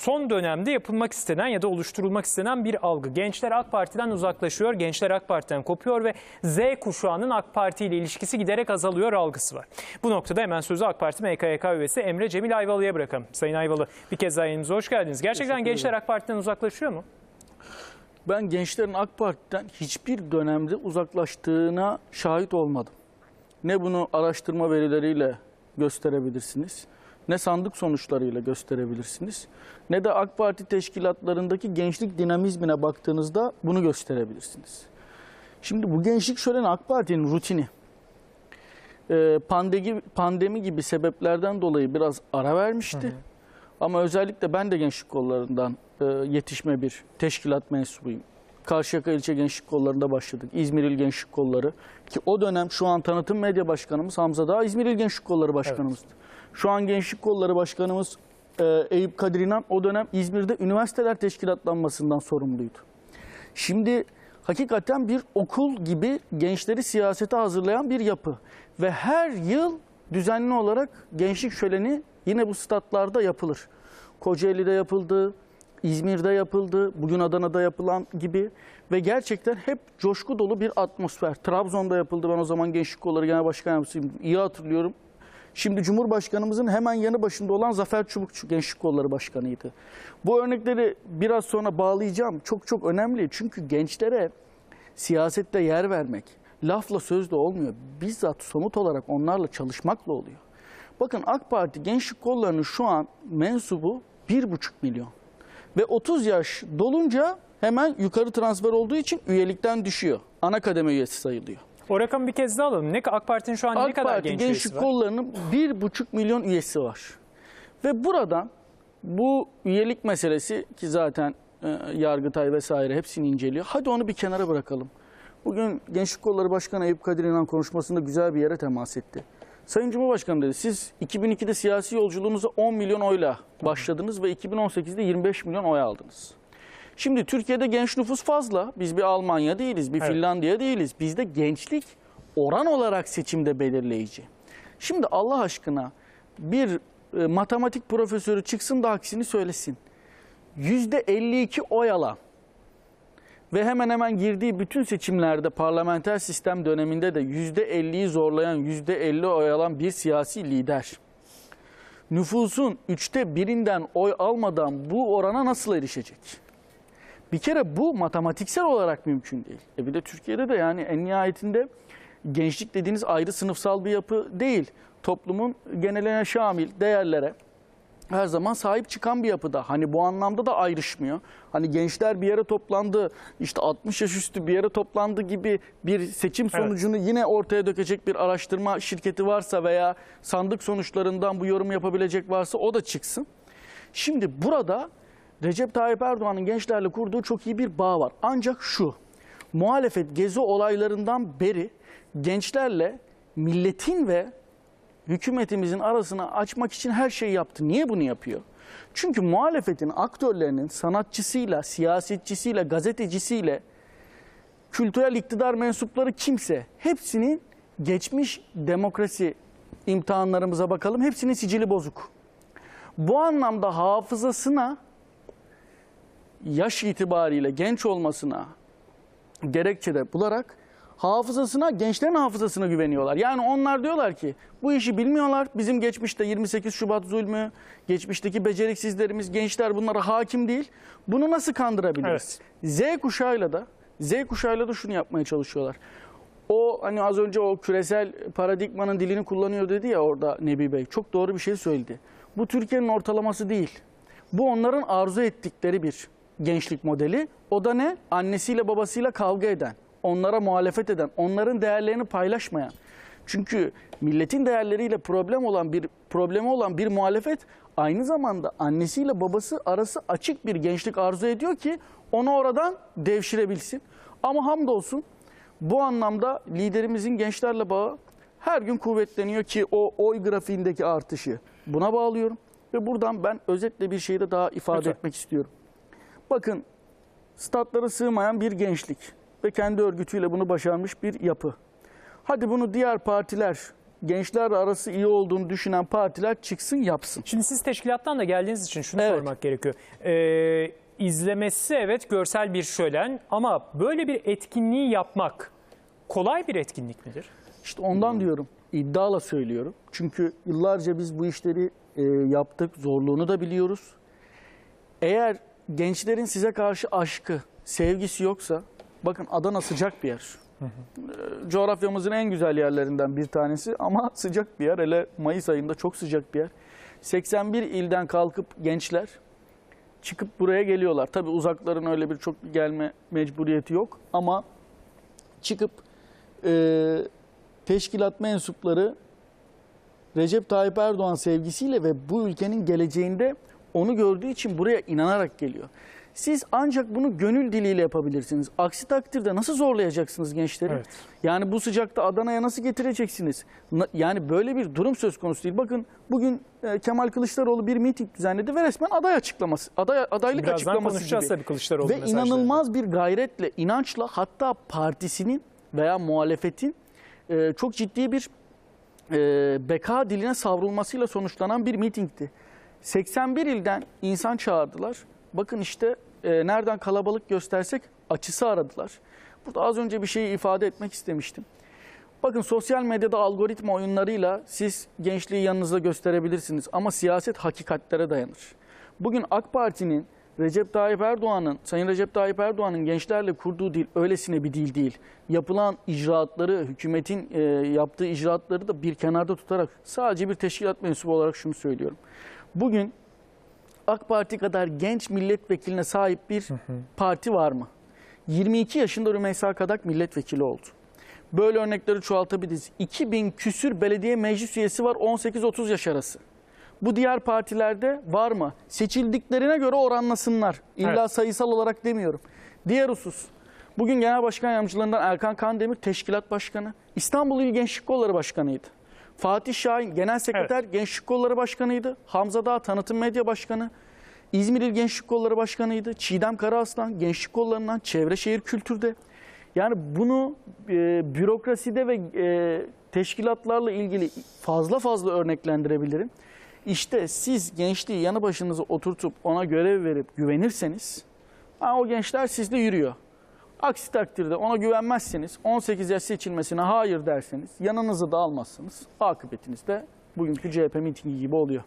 son dönemde yapılmak istenen ya da oluşturulmak istenen bir algı. Gençler AK Parti'den uzaklaşıyor, gençler AK Parti'den kopuyor ve Z kuşağının AK Parti ile ilişkisi giderek azalıyor algısı var. Bu noktada hemen sözü AK Parti MKYK üyesi Emre Cemil Ayvalı'ya bırakalım. Sayın Ayvalı bir kez daha yayınımıza hoş geldiniz. Gerçekten gençler AK Parti'den uzaklaşıyor mu? Ben gençlerin AK Parti'den hiçbir dönemde uzaklaştığına şahit olmadım. Ne bunu araştırma verileriyle gösterebilirsiniz, ne sandık sonuçlarıyla gösterebilirsiniz, ne de AK Parti teşkilatlarındaki gençlik dinamizmine baktığınızda bunu gösterebilirsiniz. Şimdi bu gençlik şöleni AK Parti'nin rutini. Ee, Pandemi, pandemi gibi sebeplerden dolayı biraz ara vermişti. Ama özellikle ben de gençlik kollarından e, yetişme bir teşkilat mensubuyum. Karşıyaka İlçe Gençlik Kolları'nda başladık. İzmir İl Gençlik Kolları ki o dönem şu an tanıtım medya başkanımız Hamza Dağ İzmir İl Gençlik Kolları başkanımızdı. Şu an Gençlik Kolları başkanımız e, Eyüp Kadir İnan o dönem İzmir'de üniversiteler teşkilatlanmasından sorumluydu. Şimdi hakikaten bir okul gibi gençleri siyasete hazırlayan bir yapı. Ve her yıl düzenli olarak gençlik şöleni yine bu statlarda yapılır. Kocaeli'de yapıldı, İzmir'de yapıldı, bugün Adana'da yapılan gibi ve gerçekten hep coşku dolu bir atmosfer. Trabzon'da yapıldı. Ben o zaman Gençlik Kolları Genel Başkan Yardımcısıyım. İyi hatırlıyorum. Şimdi Cumhurbaşkanımızın hemen yanı başında olan Zafer Çubukçu Gençlik Kolları Başkanı'ydı. Bu örnekleri biraz sonra bağlayacağım. Çok çok önemli. Çünkü gençlere siyasette yer vermek lafla sözle olmuyor. Bizzat somut olarak onlarla çalışmakla oluyor. Bakın AK Parti Gençlik Kolları'nın şu an mensubu 1,5 milyon. Ve 30 yaş dolunca hemen yukarı transfer olduğu için üyelikten düşüyor. Ana kademe üyesi sayılıyor. O rakamı bir kez daha alalım. Ne AK Parti'nin şu an ne AK kadar Parti genç üyesi Gençlik var? Kolları'nın 1,5 milyon üyesi var. Ve buradan bu üyelik meselesi ki zaten e, Yargıtay vesaire hepsini inceliyor. Hadi onu bir kenara bırakalım. Bugün Gençlik Kolları Başkanı Eyüp Kadir İnan konuşmasında güzel bir yere temas etti. Sayın Cumhurbaşkanı dedi siz 2002'de siyasi yolculuğunuza 10 milyon oyla başladınız ve 2018'de 25 milyon oy aldınız. Şimdi Türkiye'de genç nüfus fazla. Biz bir Almanya değiliz, bir Evet. Finlandiya değiliz. Bizde gençlik oran olarak seçimde belirleyici. Şimdi Allah aşkına bir e, matematik profesörü çıksın da aksini söylesin. %52 oy alan ve hemen hemen girdiği bütün seçimlerde parlamenter sistem döneminde de %50'yi zorlayan, %50 oy alan bir siyasi lider. Nüfusun üçte birinden oy almadan bu orana nasıl erişecek? Bir kere bu matematiksel olarak mümkün değil. E bir de Türkiye'de de yani en nihayetinde gençlik dediğiniz ayrı sınıfsal bir yapı değil. Toplumun geneline şamil değerlere her zaman sahip çıkan bir yapıda. Hani bu anlamda da ayrışmıyor. Hani gençler bir yere toplandı, işte 60 yaş üstü bir yere toplandı gibi bir seçim sonucunu yine ortaya dökecek bir araştırma şirketi varsa veya sandık sonuçlarından bu yorum yapabilecek varsa o da çıksın. Şimdi burada Recep Tayyip Erdoğan'ın gençlerle kurduğu çok iyi bir bağ var. Ancak şu, muhalefet gezi olaylarından beri gençlerle milletin ve hükümetimizin arasını açmak için her şeyi yaptı. Niye bunu yapıyor? Çünkü muhalefetin aktörlerinin sanatçısıyla, siyasetçisiyle, gazetecisiyle, kültürel iktidar mensupları kimse hepsinin geçmiş demokrasi imtihanlarımıza bakalım. Hepsinin sicili bozuk. Bu anlamda hafızasına yaş itibariyle genç olmasına gerekçede bularak hafızasına, gençlerin hafızasına güveniyorlar. Yani onlar diyorlar ki bu işi bilmiyorlar. Bizim geçmişte 28 Şubat zulmü, geçmişteki beceriksizlerimiz, gençler bunlara hakim değil. Bunu nasıl kandırabiliriz? Z kuşağıyla da Z kuşağıyla da şunu yapmaya çalışıyorlar. O hani az önce o küresel paradigmanın dilini kullanıyor dedi ya orada Nebi Bey. Çok doğru bir şey söyledi. Bu Türkiye'nin ortalaması değil. Bu onların arzu ettikleri bir gençlik modeli. O da ne? Annesiyle babasıyla kavga eden, onlara muhalefet eden, onların değerlerini paylaşmayan. Çünkü milletin değerleriyle problem olan bir problemi olan bir muhalefet aynı zamanda annesiyle babası arası açık bir gençlik arzu ediyor ki onu oradan devşirebilsin. Ama hamdolsun bu anlamda liderimizin gençlerle bağı her gün kuvvetleniyor ki o oy grafiğindeki artışı buna bağlıyorum. Ve buradan ben özetle bir şeyi de daha ifade Lütfen. etmek istiyorum. Bakın statlara sığmayan bir gençlik ve kendi örgütüyle bunu başarmış bir yapı. Hadi bunu diğer partiler gençler arası iyi olduğunu düşünen partiler çıksın yapsın. Şimdi siz teşkilattan da geldiğiniz için şunu Evet. sormak gerekiyor. Ee, izlemesi evet görsel bir şölen ama böyle bir etkinliği yapmak kolay bir etkinlik midir? İşte ondan diyorum iddiayla söylüyorum. Çünkü yıllarca biz bu işleri e, yaptık. Zorluğunu da biliyoruz. Eğer gençlerin size karşı aşkı, sevgisi yoksa bakın Adana sıcak bir yer. E, Coğrafyamızın en güzel yerlerinden bir tanesi ama sıcak bir yer. Hele Mayıs ayında çok sıcak bir yer. 81 ilden kalkıp gençler çıkıp buraya geliyorlar. Tabii uzakların öyle bir çok gelme mecburiyeti yok ama çıkıp e, teşkilat mensupları Recep Tayyip Erdoğan sevgisiyle ve bu ülkenin geleceğinde onu gördüğü için buraya inanarak geliyor. Siz ancak bunu gönül diliyle yapabilirsiniz. Aksi takdirde nasıl zorlayacaksınız gençleri? Evet. Yani bu sıcakta Adana'ya nasıl getireceksiniz? Yani böyle bir durum söz konusu değil. Bakın bugün e, Kemal Kılıçdaroğlu bir miting düzenledi ve resmen aday açıklaması, aday adaylık Birazdan açıklaması konuşacağız gibi. tabii Kılıçdaroğlu Ve mesajlarını. inanılmaz bir gayretle, inançla hatta partisinin veya muhalefetin e, çok ciddi bir e, beka diline savrulmasıyla sonuçlanan bir mitingdi. 81 ilden insan çağırdılar. Bakın işte e, nereden kalabalık göstersek açısı aradılar. Burada az önce bir şeyi ifade etmek istemiştim. Bakın sosyal medyada algoritma oyunlarıyla siz gençliği yanınızda gösterebilirsiniz ama siyaset hakikatlere dayanır. Bugün AK Parti'nin Recep Tayyip Erdoğan'ın, Sayın Recep Tayyip Erdoğan'ın gençlerle kurduğu dil öylesine bir dil değil. Yapılan icraatları, hükümetin e, yaptığı icraatları da bir kenarda tutarak sadece bir teşkilat mensubu olarak şunu söylüyorum. Bugün AK Parti kadar genç milletvekiline sahip bir parti var mı? 22 yaşında Rümeysa Kadak milletvekili oldu. Böyle örnekleri çoğaltabiliriz. 2000 küsür belediye meclis üyesi var 18-30 yaş arası. Bu diğer partilerde var mı? Seçildiklerine göre oranlasınlar. İlla Evet. sayısal olarak demiyorum. Diğer husus. Bugün Genel Başkan Yardımcılarından Erkan Kandemir Teşkilat Başkanı. İstanbul İl Gençlik Kolları Başkanıydı. Fatih Şahin Genel Sekreter Gençlik Kolları Başkanıydı. Hamza Dağ Tanıtım Medya Başkanı. İzmir İl Gençlik Kolları Başkanıydı. Çiğdem Karaaslan Gençlik Kollarından Çevre Şehir Kültür'de. Yani bunu e, bürokraside ve e, teşkilatlarla ilgili fazla fazla örneklendirebilirim. İşte siz gençliği yanı başınıza oturtup ona görev verip güvenirseniz o gençler sizle yürüyor. Aksi takdirde ona güvenmezseniz 18 yaş seçilmesine hayır derseniz yanınızı da almazsanız akıbetiniz de bugünkü CHP mitingi gibi oluyor.